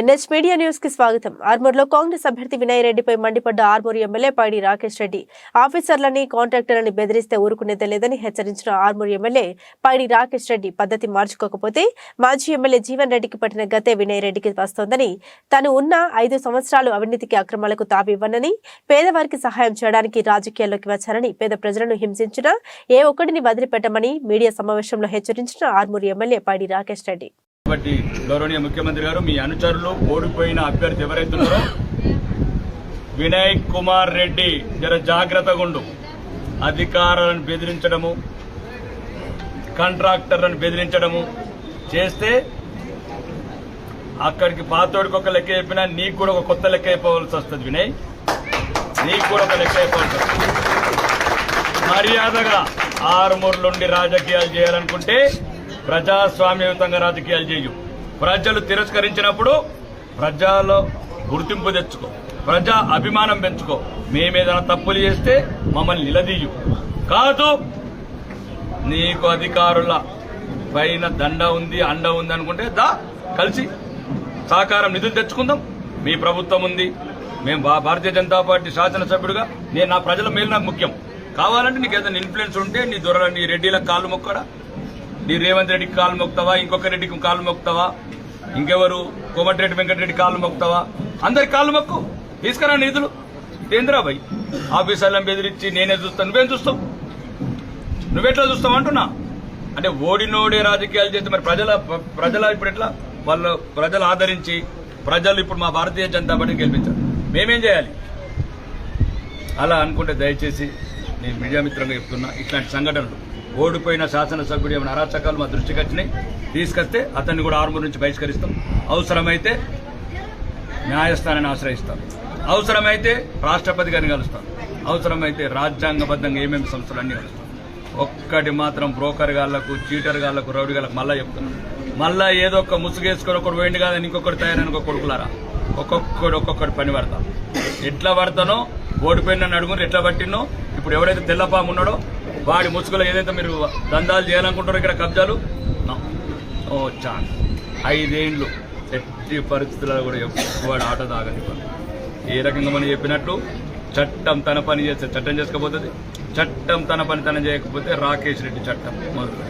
NH media న్యూస్కి స్వాగతం. ఆర్మూర్లో కాంగ్రెస్ అభ్యర్థి వినయ్ రెడ్డిపై మండిపడ్డ ఆర్మూర్ ఎమ్మెల్యే పైడి రాకేష్ రెడ్డి. ఆఫీసర్లని కాంట్రాక్టర్లని బెదిరిస్తే ఊరుకునేదే లేదని హెచ్చరించిన ఆర్మూర్ ఎమ్మెల్యే పైడి రాకేష్ రెడ్డి పద్ధతి మార్చుకోకపోతే మాజీ ఎమ్మెల్యే జీవన్ రెడ్డికి పట్టిన గతే వినయ్ రెడ్డికి వస్తోందని తాను ఉన్న ఐదు సంవత్సరాలు అవినీతికి అక్రమాలకు తావివ్వనని పేదవారికి సహాయం చేయడానికి రాజకీయాల్లోకి వచ్చారని పేద ప్రజలను హింసించిన ఏ ఒక్కడిని వదిలిపెట్టమని మీడియా సమావేశంలో హెచ్చరించిన ఆర్మూర్ ఎమ్మెల్యే పైడి రాకేష్ రెడ్డి. కాబట్టి గౌరవనీయ ముఖ్యమంత్రి గారు మీ అనుచరులు ఓడిపోయిన అభ్యర్థి ఎవరైతున్నారో వినయ్ కుమార్ రెడ్డి జర జాగ్రత్తగా ఉండు. అధికారులను బెదిరించడము కాంట్రాక్టర్లను బెదిరించడము చేస్తే అక్కడికి పాతోడికి ఒక లెక్క అయిపోయినా నీకు కూడా ఒక కొత్త లెక్క అయిపోవాల్సి వస్తుంది వినయ్. నీకు కూడా ఒక లెక్క అయిపోవాల్సి వస్తుంది. మర్యాదగా ఆరుమూరులుండి రాజకీయాలు చేయాలనుకుంటే ప్రజాస్వామ్యయుతంగా రాజకీయాలు చేయు. ప్రజలు తిరస్కరించినప్పుడు ప్రజలో గుర్తింపు తెచ్చుకో. ప్రజా అభిమానం పెంచుకో. మేమేదైనా తప్పులు చేస్తే మమ్మల్ని నిలదీయు. కాదు నీకు అధికారుల పైన దండ ఉంది అండ ఉంది అనుకుంటే దా కలిసి సహకారం నిధులు తెచ్చుకుందాం. మీ ప్రభుత్వం ఉంది. మేము భా- భారతీయ జనతా పార్టీ శాసనసభ్యుడిగా. నేను నా ప్రజల మేలు నాకు ముఖ్యం. కావాలంటే నీకు ఏదైనా ఇన్ఫ్లుయెన్స్ ఉంటే నీ దొరల నీ రెడ్డిలకు కాళ్ళు మొక్కడా? నీ రేవంత్ రెడ్డికి కాలు మొక్తావా ఇంకొక రెడ్డికి కాలు మొక్తావా ఇంకెవరు? కోమటిరెడ్డి వెంకటరెడ్డి కాళ్ళు మొక్తావా అందరికి కాళ్ళు మొక్కు. తీసుకురా నిధులు. ఏంద్రా భయ్? ఆఫీసర్లను బెదిరించి నేనే చూస్తాను. నువ్వేం చూస్తావు? నువ్వెట్లా చూస్తావు అంటున్నా? అంటే ఓడినోడే రాజకీయాలు చేస్తే మరి ప్రజల ప్రజల ఇప్పుడు ఎట్లా? వాళ్ళు ప్రజలు ఆదరించి ప్రజలు ఇప్పుడు మా భారతీయ జనతా పార్టీ గెలిపించారు. మేమేం చేయాలి? అలా అనుకుంటే దయచేసి నేను మీడియా మిత్రంగా చెప్తున్నా. ఇట్లాంటి సంఘటనలు ఓడిపోయిన శాసనసభ్యుడు ఏమైనా అరాచకాలు మా దృష్టికి వచ్చినాయి తీసుకొస్తే అతన్ని కూడా ఆర్మూర్ నుంచి బహిష్కరిస్తాం. అవసరమైతే న్యాయస్థానాన్ని ఆశ్రయిస్తాం. అవసరమైతే రాష్ట్రపతి గారిని కలుస్తాం. అవసరమైతే రాజ్యాంగబద్ధంగా ఏమేమి సంస్థలు అన్నీ కలుస్తాం. ఒక్కటి మాత్రం బ్రోకర్ గాళ్ళకు చీటర్ గాళ్ళకు రౌడీ గాళ్ళకు మళ్ళీ చెప్తున్నాను మళ్ళా ఏదో ఒక ముసుగేసుకొని ఒకటి పోయింది కాదని ఇంకొకటి తయారైన ఒక కొడుకులారా? ఒక్కొక్కడు ఒక్కొక్కటి పని పడతాం. ఎట్లా పడతానో ఓడిపోయిన అడుగురు ఎట్లా పట్టినో ఇప్పుడు ఎవరైతే తెల్లపాము ఉన్నాడో వాడి ముసుగులో ఏదైతే మీరు దందాలు చేయాలనుకుంటారో ఇక్కడ కబ్జాలు ఓ ఛాన్స్ ఐదేండ్లు ఎట్టి పరిస్థితుల్లో కూడా ఎక్కువ ఆట తాగని ఏ రకంగా మనం చెప్పినట్టు చట్టం తన పని చేస్తే చట్టం చేసుకోబోతుంది చట్టం తన పని తన చేయకపోతే రాకేష్ రెడ్డి చట్టం మొదలు